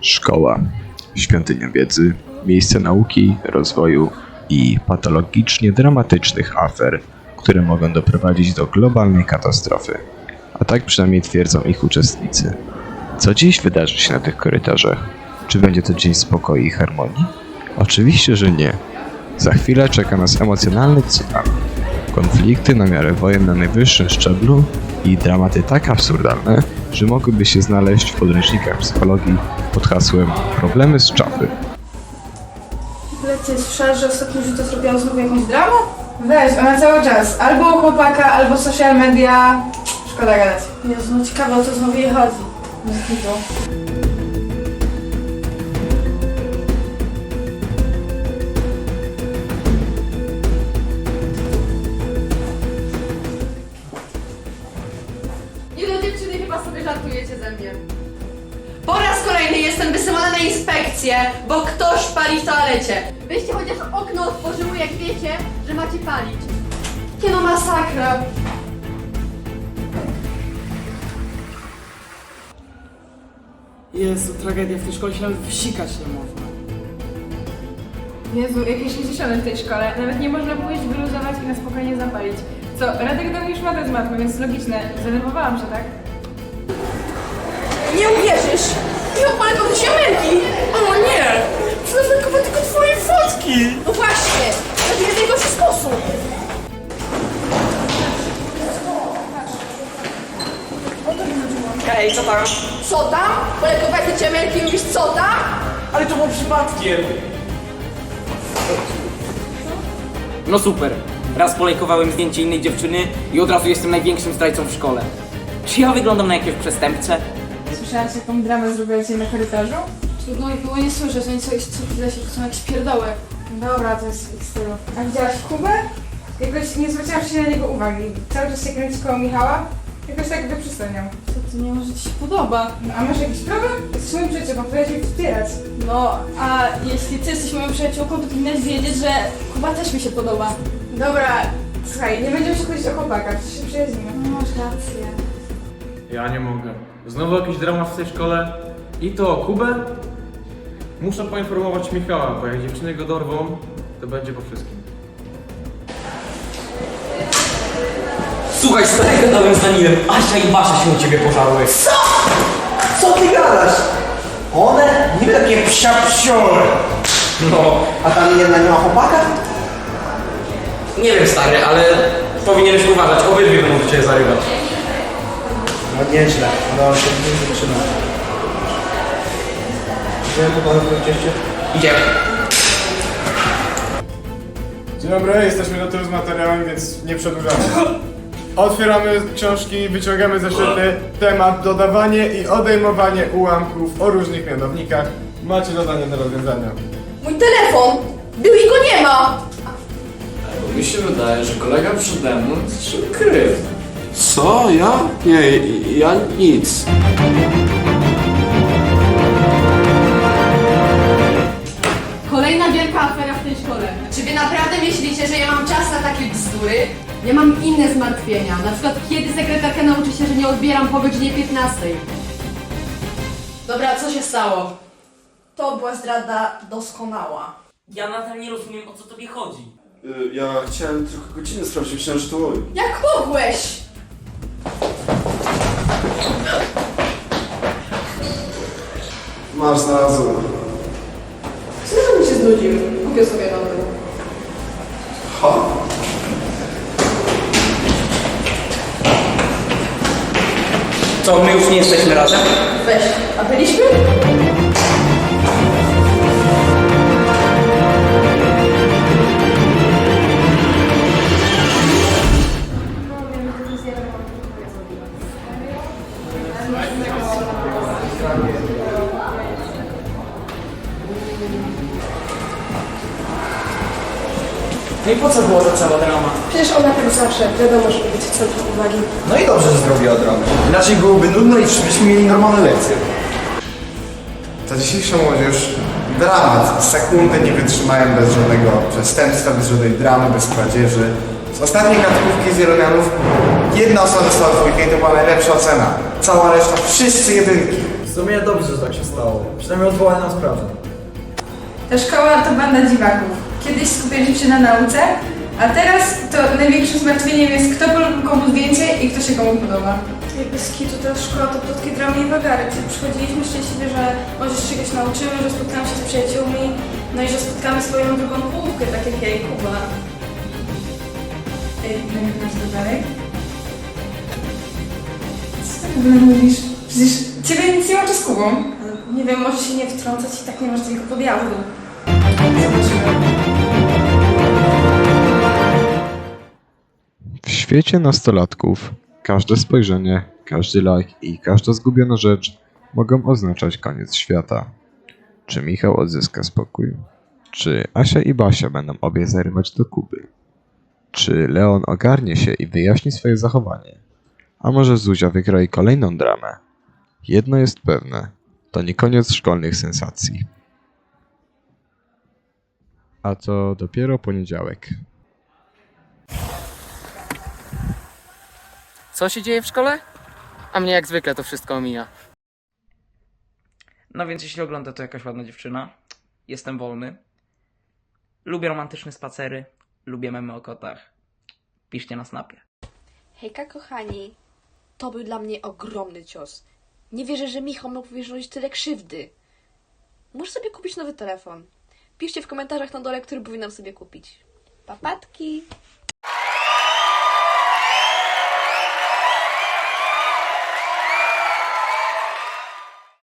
Szkoła, świątynia wiedzy, miejsce nauki, rozwoju i patologicznie dramatycznych afer, które mogą doprowadzić do globalnej katastrofy. A tak przynajmniej twierdzą ich uczestnicy. Co dziś wydarzy się na tych korytarzach? Czy będzie to dzień spokoju i harmonii? Oczywiście, że nie. Za chwilę czeka nas emocjonalny tsunami. Konflikty na miarę wojen na najwyższym szczeblu i dramaty tak absurdalne, że mogłyby się znaleźć w podręcznikach psychologii pod hasłem Problemy z czapy. Lecie, słyszałeś, że ostatnio rzuta zrobiłam znowu jakąś dramę? Weź, ona cały czas. Albo u chłopaka, albo social media. Szkoda gadać. Jezu, no ciekawe o co znowu jej chodzi. Bez Po raz kolejny jestem wysyłana na inspekcję, bo ktoś pali w toalecie. Weźcie chociaż okno otworzyły, jak wiecie, że macie palić. Nie no, masakra. Jezu, tragedia, w tej szkole się nawet wsikać nie można. Jezu, jakieś 60 w tej szkole. Nawet nie można iść wyluzować i na spokojnie zapalić. Co, Radek dał już matę z matmy, więc logiczne. Zdenerwowałam się, tak? Nie uwierzysz! Nie opalę do siamenki! O nie! Przylewkowe tylko twoje fotki! No właśnie! To jest najgorszy sposób! Hej, co tam? Co tam? Polekowałeś do ciemienki i mówisz co tam? Ale to było przypadkiem! No super. Raz polejkowałem zdjęcie innej dziewczyny i od razu jestem największym zdrajcą w szkole. Czy ja wyglądam na jakiegoś przestępcę? Słyszałaś jaką dramę zrobiła dzisiaj na korytarzu? Trudno mi było nie słyszeć, oni co, co chwilę się są jakieś pierdoły. Dobra, to jest ich stylu. A widziałaś Kubę? Jakoś nie zwróciłam się na niego uwagi. Cały czas się kręci koło Michała. Jakoś tak wyprzystaniał. Co to nie może ci się podoba? No, a masz jakiś problem? Jesteś moją przyjaciółką, powinnaś mnie wspierać. No, a jeśli ty jesteś moją przyjaciółką, to powinnaś wiedzieć, że Kuba też mi się podoba. Dobra, słuchaj, nie będziemy się kłócić o chłopaka, przecież się przyjaźnimy. No, masz rację. Ja nie mogę. Znowu jakiś dramat w tej szkole? I to o Kubę? Muszę poinformować Michała, bo jak dziewczyny go dorwą, to będzie po wszystkim. Słuchaj, stary gadałem z Danielem. Asia i Basia się u ciebie pożały. Co ty gadasz? One niby takie psia psiory. No, A tam jedna nie ma chłopaka? nie wiem stary, ale powinieneś uważać. Obydwie będą cię zarywać. No nieźle, no się nie zaczyna. Idziemy po? Idziemy. Dzień dobry, jesteśmy gotowi z materiałem, więc nie przedłużamy. Otwieramy książki, wyciągamy zeszyty, temat dodawanie i odejmowanie ułamków o różnych mianownikach. Macie zadanie do rozwiązania. Mój telefon! Był i go nie ma! Mi się wydaje, że kolega przede mną się ukrył. Co? Ja? Nie, ja nic. Kolejna wielka afera w tej szkole. Czy wy naprawdę myślicie, że ja mam czas na takie bzdury? Ja mam inne zmartwienia. Na przykład kiedy sekretarka nauczy się, że nie odbieram po godzinie 15. Dobra, co się stało? To była zdrada doskonała. Ja nadal nie rozumiem, o co tobie chodzi. Y, Ja chciałem tylko godzinę sprawdzić, myślałem, że to... Jak mogłeś? Masz, znalazłem. Co mi się znudził? Kupię sobie nowy. Ha? Co, my już nie jesteśmy razem? Weź, a byliśmy? No i po co było ta cała drama? Przecież ona tak zawsze, wiadomo, że być w centrum uwagi. No i dobrze, że zrobiła dramę. Inaczej byłoby nudno i byśmy mieli normalne lekcje. Ta dzisiejsza młodzież dramat. Sekundy nie wytrzymają bez żadnego przestępstwa, bez żadnej dramy, bez kradzieży. Z ostatniej kartkówki z Jelonianów jedna osoba dostała dwójkę i to była najlepsza ocena. Cała reszta, wszyscy jedynki. W sumie dobrze, że tak się stało. Przynajmniej odwołali nam sprawę. Ta szkoła to banda dziwaków. Kiedyś skupialiśmy się na nauce, a teraz to największym zmartwieniem jest kto polubił komu zdjęcie i kto się komu podoba. Jakby z kitu ta szkoła to plotki dramy i wagary. Czyli przychodziliśmy szczęśliwie, że może się czegoś nauczymy, że spotkamy się z przyjaciółmi, no i że spotkamy swoją drugą połówkę, tak jak ja i Kuba. Ej, to dalej? Co ty w ogóle mówisz? Przecież ciebie nic nie łączy z Kubą. Nie wiem, może się nie wtrącać i tak nie masz tylko podjazdu. W świecie nastolatków każde spojrzenie, każdy like i każda zgubiona rzecz mogą oznaczać koniec świata. Czy Michał odzyska spokój? Czy Asia i Basia będą obie zarywać do Kuby? Czy Leon ogarnie się i wyjaśni swoje zachowanie? A może Zuzia wykroi kolejną dramę? Jedno jest pewne, to nie koniec szkolnych sensacji. A to dopiero poniedziałek. Co się dzieje w szkole? A mnie jak zwykle to wszystko omija. No więc jeśli ogląda to jakaś ładna dziewczyna, jestem wolny. Lubię romantyczne spacery, lubię memy o kotach. Piszcie na snapie. Hejka kochani, to był dla mnie ogromny cios. Nie wierzę, że Michał mógł wyrządzić tyle krzywdy. Muszę sobie kupić nowy telefon. Piszcie w komentarzach na dole, który powinnam sobie kupić. Papatki!